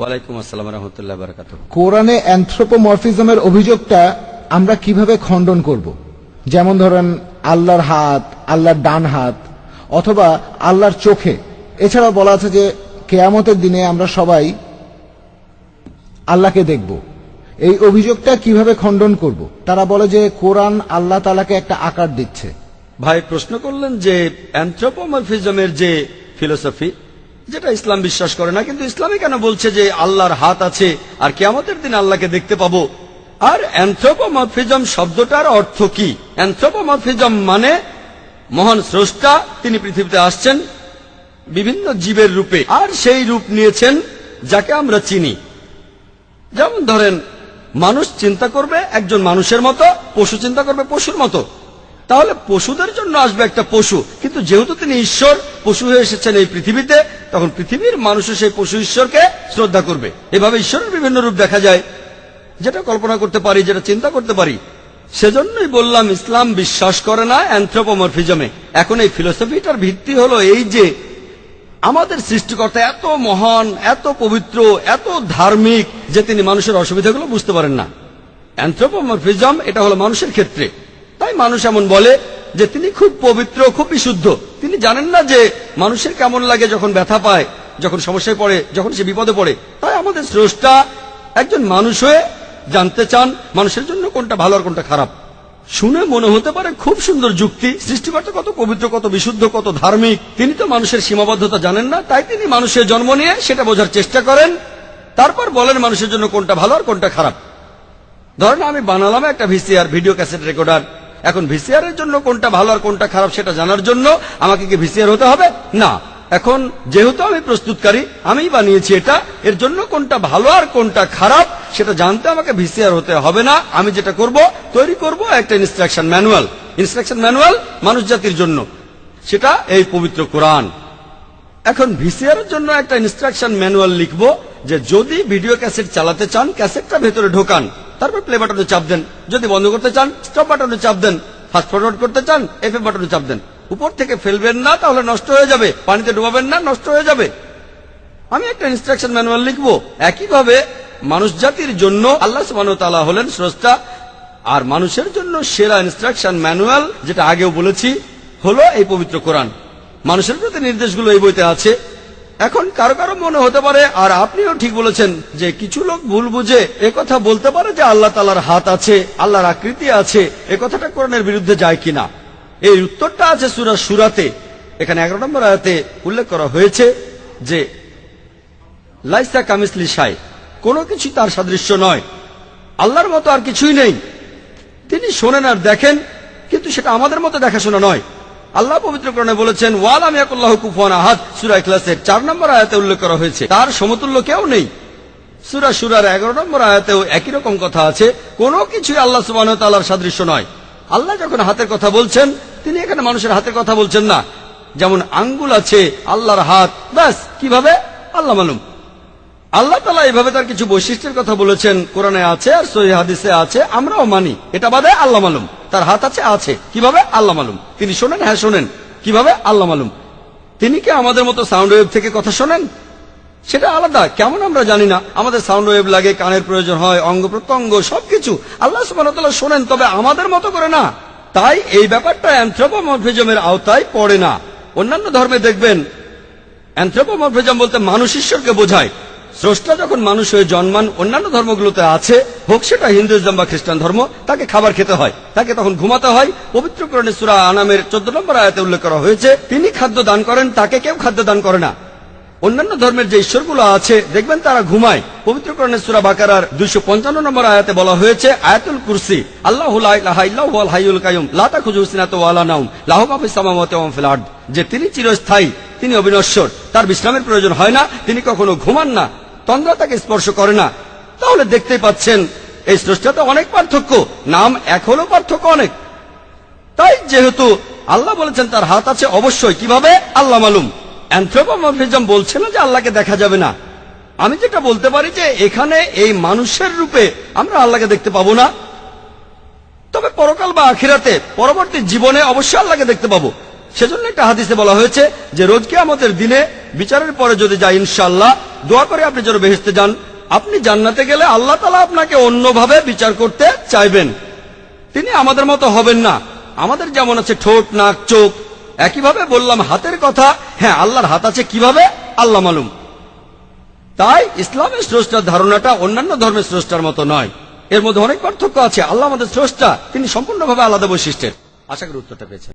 ওয়ালাইকুম আসসালাম রহমতুল্লাহ বারকাত কোরআনে অ্যানথ্রোপোমরফিজমের অভিযোগটা আমরা কীভাবে খণ্ডন করব? যেমন ধরেন আল্লাহর হাত আল্লাহর ডান হাত অথবা আল্লাহর চোখে। এছাড়াও বলা আছে যে কেয়ামতের দিনে আমরা সবাই আল্লাহকে দেখব। এই অভিযোগটা কীভাবে খণ্ডন করব? তারা বলে যে কোরআন আল্লাহ তালাকে একটা আকার দিচ্ছে। ভাই প্রশ্ন করলেন যে অ্যান্থ্রোপোমরফিজমের যে ফিলোসফি যেটা ইসলাম বিশ্বাস করে না, কিন্তু ইসলামে কেন বলছে যে আল্লাহর হাত আছে আর কেয়ামতের দিন আল্লাহকে দেখতে পাবো? আর অ্যান্থ্রোপোমরফিজম শব্দটার অর্থ কি? অ্যান্থ্রোপোমরফিজম মানে মহান স্রষ্টা, তিনি পৃথিবীতে আসছেন বিভিন্ন জীবের রূপে, আর সেই রূপ নিয়েছেন যাকে আমরা চিনি। যেমন ধরেন, মানুষ চিন্তা করবে একজন মানুষের মতো, পশু চিন্তা করবে পশুর মতো। তাহলে পশুদের জন্য আসবে একটা পশু, কিন্তু যেহেতু তিনি ঈশ্বর পশু হয়ে এসেছেন এই পৃথিবীতে, তখন পৃথিবীর মানুষও সেই পশু ঈশ্বরকে শ্রদ্ধা করবে। এভাবে ঈশ্বরের বিভিন্ন রূপ দেখা যায়। যেটা কল্পনা করতে পারি, যেটা চিন্তা করতে পারি, সেজন্যই বললাম, ইসলাম বিশ্বাস করে না অ্যান্থ্রোপোমরফিজমে। এখন এই ফিলোসফিটার ভিত্তি হলো এই যে, আমাদের সৃষ্টিকর্তা এত মহান, এত পবিত্র, এত ধার্মিক যে তিনি মানুষের অসুবিধাগুলো বুঝতে পারেন না। অ্যান্থ্রোপোমরফিজম এটা হলো মানুষের ক্ষেত্রে। তাই মানুষ এমন বলে যে তিনি খুব পবিত্র, খুব বিশুদ্ধ। তিনি জানেন না যে মানুষের কেমন লাগে যখন ব্যথা পায়, যখন সমস্যায় পড়ে, যখন সে বিপদে পড়ে। তাই আমাদের স্রষ্টা একজন মানুষ হয়ে জানতে চান মানুষের জন্য কোনটা ভালো আর কোনটা খারাপ। শুনে মনে হতে পারে খুব সুন্দর যুক্তি, সৃষ্টিকর্তা কত পবিত্র, কত বিশুদ্ধ, কত ধার্মিক। তিনি তো মানুষের সীমাবদ্ধতা জানেন না, তাই তিনি মানুষের জন্ম নিয়ে সেটা বোঝার চেষ্টা করেন। তারপর বলেন মানুষের জন্য কোনটা ভালো আর কোনটা খারাপ। ধরেন আমি বানালাম একটা ভিসিআর, ভিডিও ক্যাসেট রেকর্ডার। এখন ভিসিআর এর জন্য কোনটা ভালো আর কোনটা খারাপ সেটা জানার জন্য আমাকে কি ভিসিআর হতে হবে? না। এখন যেহেতু আমি প্রস্তুতকারী আমি বানিয়েছি এটা, এর জন্য কোনটা ভালো আর কোনটা খারাপ সেটা জানতে আমাকে ভিসিআর হতে হবে না। আমি যেটা করব, তৈরি করব একটা ইনস্ট্রাকশন ম্যানুয়াল ইনস্ট্রাকশন ম্যানুয়াল মানুষ জাতির জন্য। সেটা এই পবিত্র কোরআন। এখন ভিসিআর জন্য একটা ইনস্ট্রাকশন ম্যানুয়াল লিখব যে যদি ভিডিও ক্যাসেট চালাতে চান ক্যাসেটটা ভেতরে ঢোকান। তারপর প্লে বাটনে চাপ দেন। যদি বন্ধ করতে চান স্টপ বাটনে চাপ দেন। ফাস্ট ফরওয়ার্ড করতে চান এফ বাটনে চাপ দেন। উপর থেকে ফেলবেন না, তাহলে নষ্ট হয়ে যাবে। পানিতে ডুবাবেন না, নষ্ট হয়ে যাবে। আমি একটা ইনস্ট্রাকশন ম্যানুয়াল লিখব। একইভাবে মানুষ জাতির জন্য আল্লাহ তাআলা হলেন স্রষ্টা, আর মানুষের জন্য সেরা ইনস্ট্রাকশন ম্যানুয়াল যেটা আগেও বলেছি, হলো এই পবিত্র কোরআন। মানুষের প্রতি নির্দেশগুলো এই বইতে আছে। এখন কারও কারও মনে হতে পারে, আর আপনিও ঠিক বলেছেন যে কিছু লোক ভুল বুঝে কথা বলতে পারে যে আল্লাহ তালার হাত আছে, আল্লাহর আকৃতি আছে, এ কথাটা কোরআনের বিরুদ্ধে যায় কিনা। এই উত্তরটা আছে সুরা সুরাতে। এখানে এগারো নম্বর আয়াতে উল্লেখ করা হয়েছে যে, লাইসা কামিসলি সাই কোনো কিছু তার সাদৃশ্য নয়। আল্লাহর মতো আর কিছুই নেই। তিনি শোনেন আর দেখেন, কিন্তু সেটা আমাদের মতো দেখাশোনা নয়। আল্লাহ পবিত্র পবিত্রকরণে বলেছেন, ওয়াল আমি আকুল্লাহ কুফান আহাদ। সুরা ইখলাসের চার নম্বর আয়াতে উল্লেখ করা হয়েছে। তার সমতুল্য কেউ নেই। সুরা সুরার এগারো নম্বর আয়াতেও একই রকম কথা আছে। কোনো কিছুই আল্লাহ সুবাহ তাল্লাহর সাদৃশ্য নয়। আল্লাহ যখন হাতের কথা বলছেন, তিনি এখানে মানুষের হাতের কথা বলছেন না। যেমন আঙ্গুল আছে, আল্লাহর হাত। ব্যাস, কীভাবে? আল্লাহ মালুম। আল্লাহ তালা এইভাবে তার কিছু বৈশিষ্ট্যের কথা বলেছেন। কোরআনে আছে আর সহি হাদিসে আছে, আমরাও মানি। এটা বাদে আল্লাহ মালুম। তার হাত আছে আছে। কীভাবে? আল্লাহ মালুম। তিনি শোনেন? হ্যাঁ শোনেন। কীভাবে? আল্লাহ মালুম। তিনি কি আমাদের মতো সাউন্ড ওয়েভ থেকে কথা শোনেন? সেটা আলাদা। কেমন আমরা জানি না। আমাদের সাউন্ড ওয়েভ লাগে, কানের প্রয়োজন হয়, অঙ্গ প্রত্যঙ্গ, সবকিছু। আল্লাহ সুবাহতাল্লাহ শোনেন, তবে আমাদের মতো করে না। তাই এই ব্যাপারটা অ্যান্থ্রোপোমরফিজমের আওতায় পড়ে না। অন্যান্য ধর্মে দেখবেন, অ্যান্থ্রোপোমরফিজম বলতে মানুষ ঈশ্বরকে বোঝায়। স্রষ্টা যখন মানুষ হয়ে জন্মান অন্যান্য ধর্মগুলোতে আছে, হোক সেটা হিন্দুইজম বা খ্রিস্টান ধর্ম, তাকে খাবার খেতে হয়। তাকে তখন ঘুমাতে হয়। পবিত্র করণে সুরা আনামের চোদ্দ নম্বর আয়াতে উল্লেখ করা হয়েছে, তিনি খাদ্য দান করেন, তাকে কেউ খাদ্য দান করে না। অন্যান্য ধর্মের যে ঈশ্বরগুলো আছে, দেখবেন তারা ঘুমায়। পবিত্র করণের সুরা বাকারার দুইশো পঞ্চান্ন নম্বর আয়াতে বলা হয়েছে, আয়াতুল কুরসি, আল্লাহ যে তিনি চিরস্থায়ী, তিনি অবিনশ্বর, তার বিশ্রামের প্রয়োজন হয় না, তিনি কখনো ঘুমান না। তন্দ্রা তাকে স্পর্শ করে না। তাহলে দেখতেই পাচ্ছেন, এই স্রষ্টাতে অনেক পার্থক্য। নাম হলেও পার্থক্য অনেক। তাই যেহেতু আল্লাহ বলেছেন তার হাত আছে অবশ্যই। কীভাবে? আল্লাহ মালুম। অ্যান্থ্রোপোমরফিজম বলছে না যে আল্লাহকে দেখা যাবে না। আমি যেটা বলতে পারি যে এখানে এই মানুষের রূপে আমরা আল্লাহকে দেখতে পাবো না। তবে পরকাল বা আখিরাতে, পরবর্তী জীবনে অবশ্যই আল্লাহকে দেখতে পাবো। সেজন্য একটা হাদিসে বলা হয়েছে যে রোজকে আমাদের দিনে বিচারের পরে যদি যাই ইনশাল্লাহ দোয়া করে আপনি যেন বেহেস্তে যান। আপনি জান্নাতে গেলে আল্লাহ তালা আপনাকে অন্যভাবে বিচার করতে চাইবেন। তিনি আমাদের মতো হবেন না। আমাদের যেমন আছে ঠোঁট, নাক, চোখ। একইভাবে বললাম, হাতের কথা। হ্যাঁ আল্লাহর হাত আছে কীভাবে? আল্লাহ মালুম। তাই ইসলামের স্রষ্টার ধারণাটা অন্যান্য ধর্মের স্রষ্টার মতো নয়। এর মধ্যে অনেক পার্থক্য আছে। আল্লাহ আমাদের স্রষ্টা, তিনি সম্পূর্ণভাবে আলাদা বৈশিষ্ট্যের। আশা করি উত্তরটা পেয়েছেন।